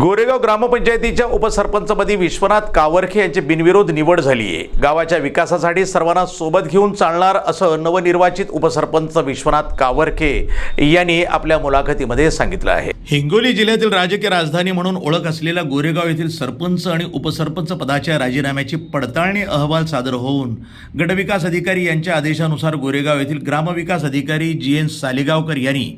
गोरेगाव ग्रामपंचायतीच्या उपसरपंचपदी विश्वनाथ कावरखे यांची बिनविरोध निवड झाली आहे. गावाच्या विकासासाठी सर्वांना सोबत घेऊन चालणार असं नवनिर्वाचित उपसरपंच विश्वनाथ कावरखे यांनी आपल्या मुलाखतीमध्ये सांगितलं आहे. हिंगोली जिल्ह्यातील राजकीय राजधानी म्हणून ओळख असलेल्या गोरेगाव येथील सरपंच आणि उपसरपंच पदाच्या राजीनाम्याची पडताळणी अहवाल सादर होऊन गटविकास अधिकारी यांच्या आदेशानुसार गोरेगाव येथील ग्रामविकास अधिकारी जी एन सालेगावकर यांनी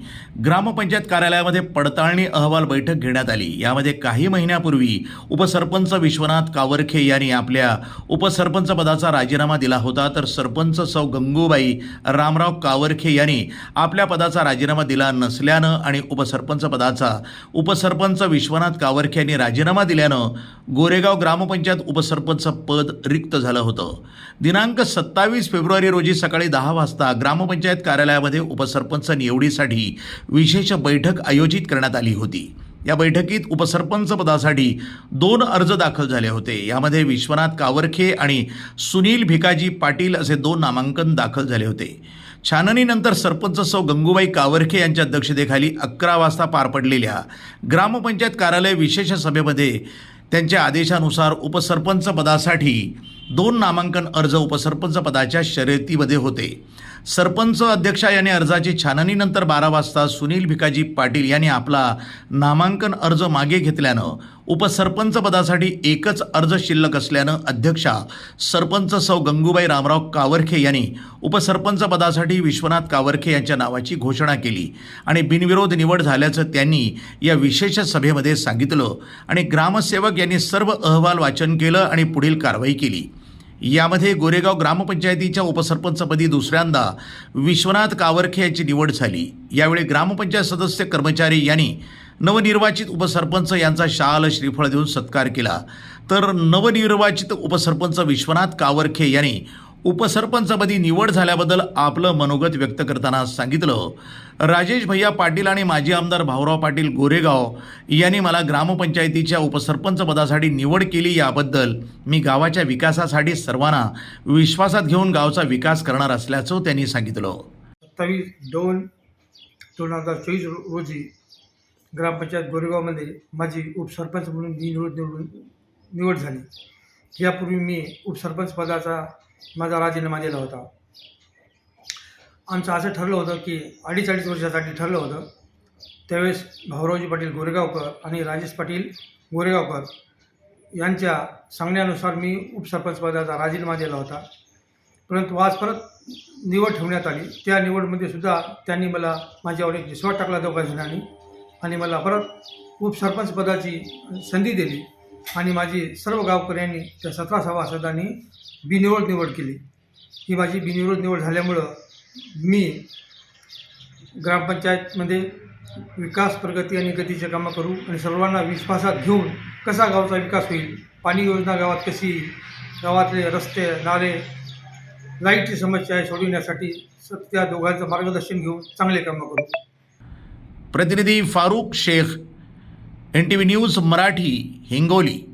ग्रामपंचायत कार्यालयामध्ये पडताळणी अहवाल बैठक घेण्यात आली. यामध्ये काही महिन्यापूर्वी उपसरपंच विश्वनाथ कावरखे यांनी आपल्या उपसरपंच पदाचा राजीनामा दिला होता. तर सरपंच सौ गंगूबाई रामराव कावरखे यांनी आपल्या पदाचा राजीनामा दिला नसल्यानं आणि उपसरपंच पदाचा उपसरपंच विश्वनाथ कावरखे यांनी राजीनामा दिल्यानं गोरेगाव ग्रामपंचायत उपसरपंच पद रिक्त झालं होतं. दिनांक सत्तावीस फेब्रुवारी रोजी सकाळी दहा वाजता ग्रामपंचायत कार्यालयामध्ये उपसरपंच निवडीसाठी विशेष बैठक आयोजित करण्यात आली होती. या बैठकीत उपसरपंच पदासाठी दोन अर्ज दाखल झाले होते. यामध्ये विश्वनाथ कावरखे आणि सुनील भिकाजी पाटील असे दोन नामांकन दाखल झाले होते. छाननीनंतर सरपंच सौ गंगूबाई कावरखे यांच्या अध्यक्षतेखाली अकरा वाजता पार पडलेल्या ग्रामपंचायत कार्यालय विशेष सभेमध्ये त्यांच्या आदेशानुसार उपसरपंच पदासाठी दोन नामांकन अर्ज उपसरपंच पदाच्या शर्यतीमध्ये होते. सरपंच अध्यक्षा यांनी अर्जाची छाननीनंतर बारा वाजता सुनील भिकाजी पाटील यांनी आपला नामांकन अर्ज मागे घेतल्यानं उपसरपंच पदासाठी एकच अर्ज शिल्लक असल्यानं अध्यक्षा सरपंच सौ गंगूबाई रामराव कावरखे यांनी उपसरपंच पदासाठी विश्वनाथ कावरखे यांच्या नावाची घोषणा केली आणि बिनविरोध निवड झाल्याचं त्यांनी या विशेष सभेमध्ये सांगितलं आणि ग्रामसेवक यांनी सर्व अहवाल वाचन केलं आणि पुढील कारवाई केली. यामध्ये गोरेगाव ग्रामपंचायतीच्या उपसरपंचपदी दुसऱ्यांदा विश्वनाथ कावरखे यांची निवड झाली. यावेळी ग्रामपंचायत सदस्य कर्मचारी यांनी नवनिर्वाचित उपसरपंच यांचा शाल श्रीफळ देऊन सत्कार केला. तर नवनिर्वाचित उपसरपंच विश्वनाथ कावरखे यांनी उपसरपंचपदी निवड झाल्याबद्दल आपलं मनोगत व्यक्त करताना सांगितलं. राजेश भैया पाटील आणि माजी आमदार भाऊराव पाटील गोरेगाव यांनी मला ग्रामपंचायतीच्या उपसरपंच पदासाठी निवड केली याबद्दल मी गावाच्या विकासासाठी सर्वांना विश्वासात घेऊन गावचा विकास करणार असल्याचं त्यांनी सांगितलं. सत्तावीस दोन दोन हजार चोवीस रोजी ग्रामपंचायत गोरेगावमध्ये माझी उपसरपंच म्हणून निवड निवडून निवड झाली. यापूर्वी मी उपसरपंच पदाचा माझा राजीनामा दिला होता. आमचं असं ठरलं होतं की अडीच अडीच वर्षासाठी ठरलं होतं. त्यावेळेस भाऊरावजी पाटील गोरेगावकर आणि राजेश पाटील गोरेगावकर यांच्या सांगण्यानुसार मी उपसरपंच पदाचा राजीनामा दिला होता. परंतु आज परत निवड ठेवण्यात आली. त्या निवडमध्ये सुद्धा त्यांनी मला माझ्यावर एक विश्वास टाकला दोघा जणांनी आणि मला परत उपसरपंच पदाची संधी दिली. आणि माझी सर्व गावकऱ्यांनी त्या सतरा सभासदांनी बिनिवड निवड केली. ही माझी बिनिवड निवड झाल्यामुळं मी ग्रामपंचायतमध्ये विकास प्रगती आणि गतीचे कामं करू आणि सर्वांना विश्वासात घेऊन कसा गावचा विकास होईल पाणी योजना गावात कशी येईल गावातले रस्ते नाले लाईटची समस्या आहे सोडविण्यासाठी स- त्या दोघांचं मार्गदर्शन घेऊन चांगले कामं करू. प्रतिनिधी Farooq Shaikh N T V news Marathi Hingoli.